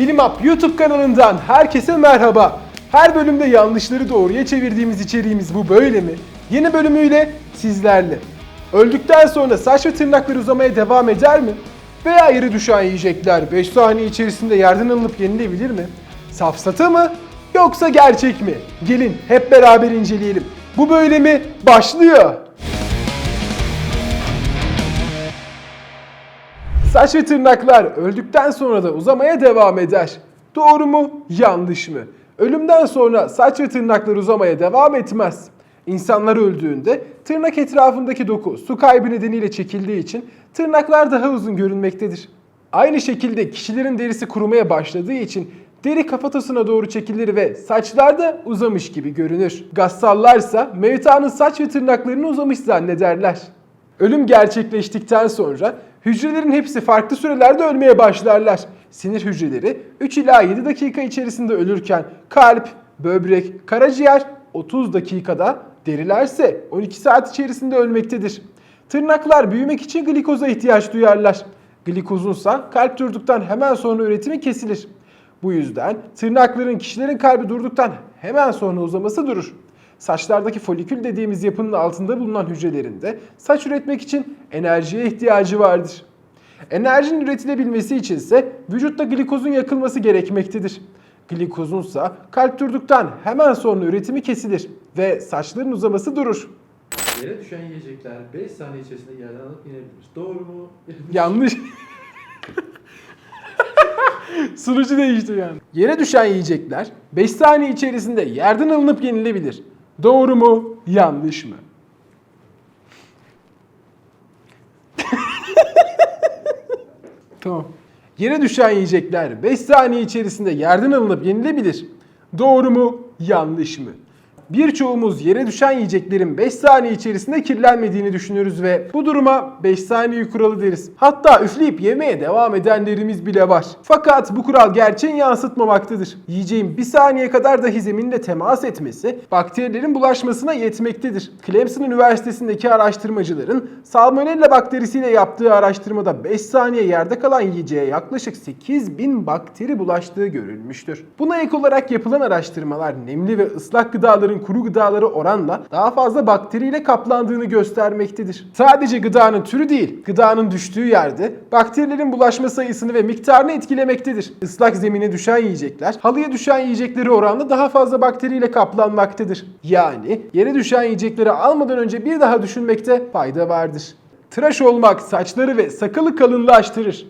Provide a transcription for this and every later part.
Bilimap YouTube kanalından herkese merhaba. Her bölümde yanlışları doğruya çevirdiğimiz içeriğimiz bu böyle mi? Yeni bölümüyle sizlerle. Öldükten sonra saç ve tırnaklar uzamaya devam eder mi? Veya yere düşen yiyecekler 5 saniye içerisinde yerden alınıp yenilebilir mi? Safsata mı? Yoksa gerçek mi? Gelin hep beraber inceleyelim. Bu böyle mi? Başlıyor. Saç ve tırnaklar öldükten sonra da uzamaya devam eder. Doğru mu? Yanlış mı? Ölümden sonra saç ve tırnaklar uzamaya devam etmez. İnsanlar öldüğünde tırnak etrafındaki doku su kaybı nedeniyle çekildiği için tırnaklar daha uzun görünmektedir. Aynı şekilde kişilerin derisi kurumaya başladığı için deri kafatasına doğru çekilir ve saçlar da uzamış gibi görünür. Gassallarsa mevtanın saç ve tırnaklarını uzamış zannederler. Ölüm gerçekleştikten sonra hücrelerin hepsi farklı sürelerde ölmeye başlarlar. Sinir hücreleri 3 ila 7 dakika içerisinde ölürken kalp, böbrek, karaciğer 30 dakikada, derilerse 12 saat içerisinde ölmektedir. Tırnaklar büyümek için glikoza ihtiyaç duyarlar. Glikozunsa kalp durduktan hemen sonra üretimi kesilir. Bu yüzden tırnakların kişilerin kalbi durduktan hemen sonra uzaması durur. Saçlardaki folikül dediğimiz yapının altında bulunan hücrelerinde saç üretmek için enerjiye ihtiyacı vardır. Enerjinin üretilebilmesi için ise vücutta glikozun yakılması gerekmektedir. Glikozunsa kalp durduktan hemen sonra üretimi kesilir ve saçların uzaması durur. Yere düşen yiyecekler 5 saniye içerisinde yerden alıp inebilir. Doğru mu? Yanlış. Sunucu değişti yani. Yere düşen yiyecekler 5 saniye içerisinde yerden alınıp yenilebilir. Doğru mu? Yanlış mı? tamam. Yere düşen yiyecekler 5 saniye içerisinde yerden alınıp yenilebilir. Doğru mu? Yanlış mı? Birçoğumuz yere düşen yiyeceklerin 5 saniye içerisinde kirlenmediğini düşünürüz ve bu duruma 5 saniye kuralı deriz. Hatta üfleyip yemeye devam edenlerimiz bile var. Fakat bu kural gerçeğin yansıtmamaktadır. Yiyeceğin 1 saniye kadar dahi zeminle temas etmesi bakterilerin bulaşmasına yetmektedir. Clemson Üniversitesi'ndeki araştırmacıların Salmonella bakterisiyle yaptığı araştırmada 5 saniye yerde kalan yiyeceğe yaklaşık 8000 bakteri bulaştığı görülmüştür. Buna ek olarak yapılan araştırmalar nemli ve ıslak gıdaların kuru gıdaları oranla daha fazla bakteriyle kaplandığını göstermektedir. Sadece gıdanın türü değil, gıdanın düştüğü yerde bakterilerin bulaşma sayısını ve miktarını etkilemektedir. Islak zemine düşen yiyecekler, halıya düşen yiyecekleri oranla daha fazla bakteriyle kaplanmaktadır. Yani yere düşen yiyecekleri almadan önce bir daha düşünmekte fayda vardır. Tıraş olmak saçları ve sakalı kalınlaştırır.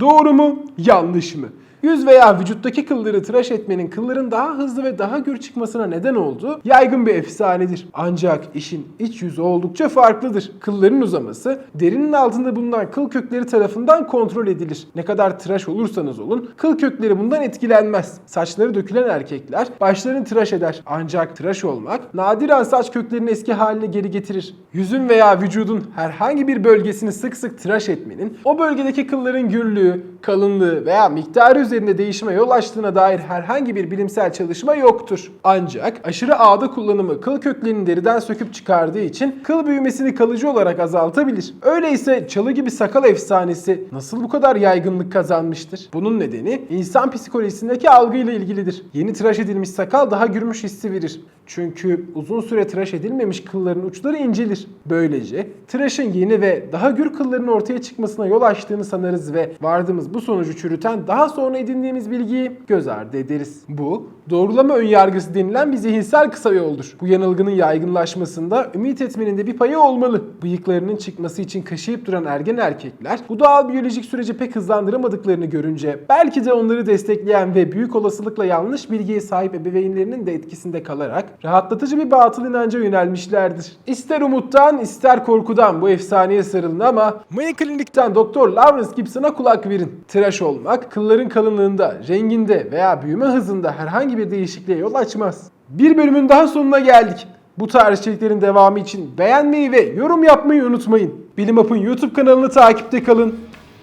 Doğru mu? Yanlış mı? Yüz veya vücuttaki kılları tıraş etmenin kılların daha hızlı ve daha gür çıkmasına neden olduğu yaygın bir efsanedir. Ancak işin iç yüzü oldukça farklıdır. Kılların uzaması derinin altında bulunan kıl kökleri tarafından kontrol edilir. Ne kadar tıraş olursanız olun kıl kökleri bundan etkilenmez. Saçları dökülen erkekler başlarını tıraş eder. Ancak tıraş olmak nadiren saç köklerini eski haline geri getirir. Yüzün veya vücudun herhangi bir bölgesini sık sık tıraş etmenin o bölgedeki kılların gürlüğü, kalınlığı veya miktarı üzerinde değişime yol açtığına dair herhangi bir bilimsel çalışma yoktur. Ancak aşırı ağda kullanımı kıl köklerini deriden söküp çıkardığı için kıl büyümesini kalıcı olarak azaltabilir. Öyleyse çalı gibi sakal efsanesi nasıl bu kadar yaygınlık kazanmıştır? Bunun nedeni insan psikolojisindeki algıyla ilgilidir. Yeni tıraş edilmiş sakal daha gürmüş hissi verir. Çünkü uzun süre tıraş edilmemiş kılların uçları incelir. Böylece tıraşın yeni ve daha gür kılların ortaya çıkmasına yol açtığını sanarız ve vardığımız bu sonucu çürüten daha sonra edindiğimiz bilgiyi göz ardı ederiz. Bu doğrulama önyargısı denilen bir zihinsel kısa yoldur. Bu yanılgının yaygınlaşmasında ümit etmenin de bir payı olmalı. Bıyıklarının çıkması için kaşıyıp duran ergen erkekler bu doğal biyolojik süreci pek hızlandıramadıklarını görünce belki de onları destekleyen ve büyük olasılıkla yanlış bilgiye sahip ebeveynlerinin de etkisinde kalarak rahatlatıcı bir batıl inanca yönelmişlerdir. İster umuttan ister korkudan bu efsaneye sarılın ama Mayo Clinic'ten Doktor Lawrence Gibson'a kulak verin. Tıraş olmak kılların kalınlığında, renginde veya büyüme hızında herhangi bir değişikliğe yol açmaz. Bir bölümün daha sonuna geldik. Bu tarz içeriklerin devamı için beğenmeyi ve yorum yapmayı unutmayın. Bilim Up'ın YouTube kanalını takipte kalın.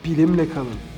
Bilimle kalın.